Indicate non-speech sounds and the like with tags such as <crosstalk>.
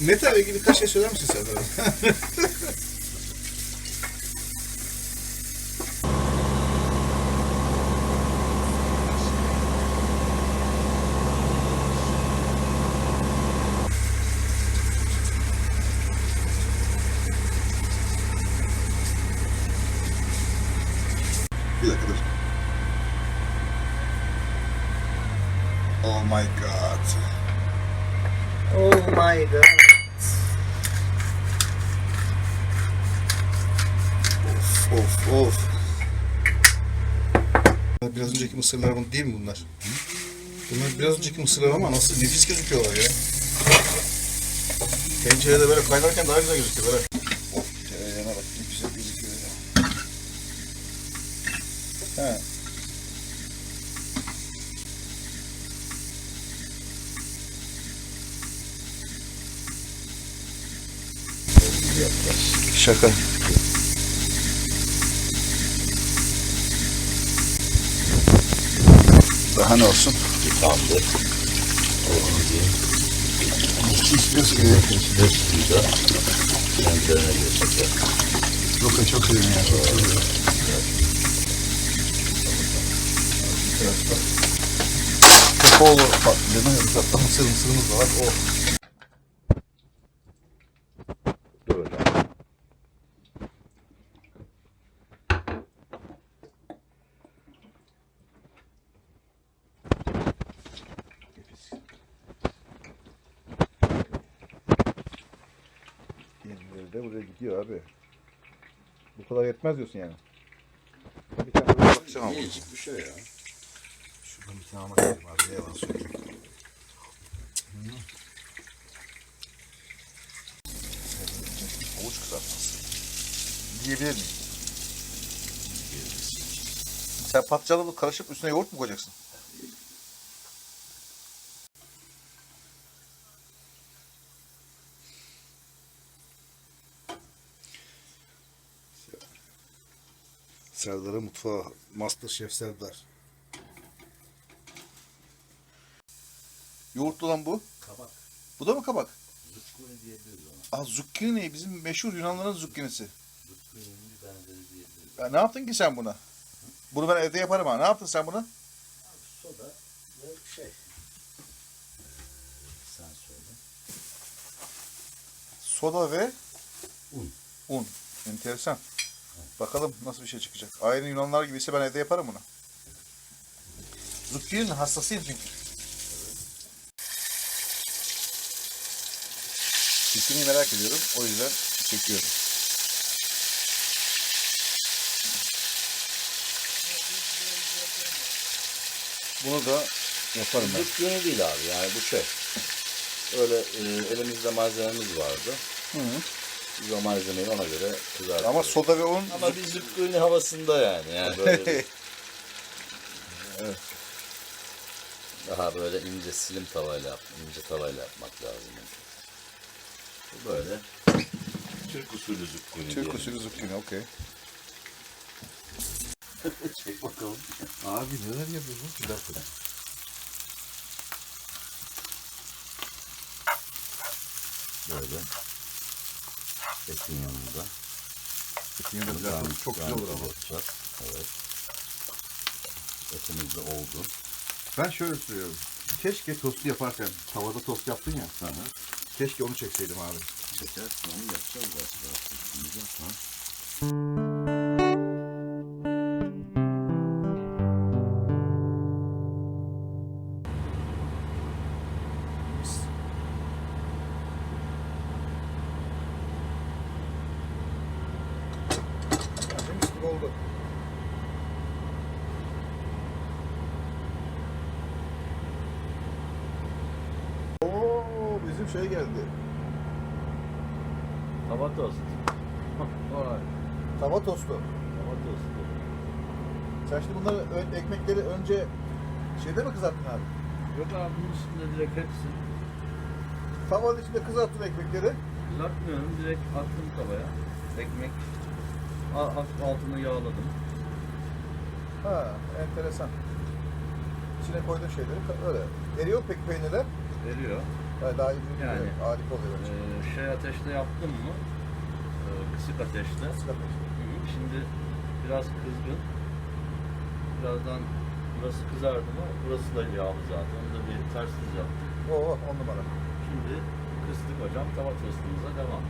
Meta ilgili birkaç şey söyler misin abi? <laughs> Bir dakika. Oh my god. Oh my god. Of of. Biraz önceki mısırlar bu değil mi bunlar? Bunlar biraz önceki mısırlar ama nasıl nefis gözüküyorlar ya. Tencerede böyle kaynarken daha güzel gözüküyor böyle. Tereyağına bak ne güzel gözüküyor. He. Şaka. Daha ne olsun? Yıkandı. Hiç gözüküyor. Ve suyu da kendilerine geçecek. Yok ya çok seviyorum ya. Çok seviyorum. Köpoğlu ya zaten mısır mısırımız da var. Oh. Böyle. Yenileri de buraya gidiyor abi. Bu kadar yetmez diyorsun yani. Bir tane böyle bakacağım ama. Yiyecek bir şey ya. Şuradan bir tane lazım abi. Ne yalan söyleyeyim. Avuç kızartması. Yiyebilir miyim? Sen patlıcanla karışıp üstüne yoğurt mu koyacaksın? Serdar'ın mutfağı. Masterchef Serdar. Yoğurtlu olan bu. Kabak. Bu da mı kabak? Zucchini diyebiliriz ona. Aa zucchini. Bizim meşhur Yunanların zucchinisi. Zucchini'nin bir benzeri diyebiliriz. Ya ne yaptın ki sen buna? Bunu ben evde yaparım ha. Ne yaptın sen buna? Soda ve şey. eee, Sen söyle. Soda ve Un. un. Enteresan. Bakalım nasıl bir şey çıkacak. Aynı Yunanlar gibiyse ben evde yaparım bunu. Zucchini'nin hastasıyım çünkü. Zucchini'yi merak ediyorum. O yüzden çekiyorum. Bunu da yaparım ben. Zucchini değil abi yani bu şey. Öyle eee, elimizde malzememiz vardı. Hı hı. Biz o malzemeyi ona göre kızarttık. Ama soda ve un Ama bir zucchini havasında yani. yani böyle bir- daha böyle ince silim tavayla yap, ince tavayla yapmak lazım. Bu böyle Türk usulü zucchini. Türk diyelim. usulü zucchini okey. <laughs> Çek bakalım. Abi neler yapıyorsun? Bir dakika. Böyle. Etin yanında. Etin yanında güzel, Soğan- çok güzel olur ama. olacak. Evet. Etimiz de oldu. Ben şöyle söylüyorum. Keşke tostu yaparken, tavada tost yaptın ya. Hı hı. Keşke onu çekseydim abi. Çekersin onu yapacağız zaten. Şimdi, ha. Oo, bizim şey geldi. Tava tost. <laughs> Vay. Tava tostu. Tava tostu. Sen şimdi bunları ön- ekmekleri önce şeyde mi kızarttın abi? Yok abi bunun üstünde direkt hepsi. Tavanın içinde kızarttın ekmekleri. Kızartmıyorum. Direkt attım tavaya. Ekmek. A- hafif altını yağladım. Ha, enteresan. İçine koydun şeyleri ka- öyle. Eriyor mu peki peynirler? Veriyor. Yani daha iyi Yani. harika oluyor. Ee, şey ateşte yaptım mı? Ee, kısık ateşte. Sıkı ateş. Hı hı. Şimdi biraz kızgın. Birazdan burası kızardı mı? Burası da yağlı zaten. Onu da bir ters düz yaptık. Oo on numara. Şimdi kıstık hocam. Tava tostumuza devam.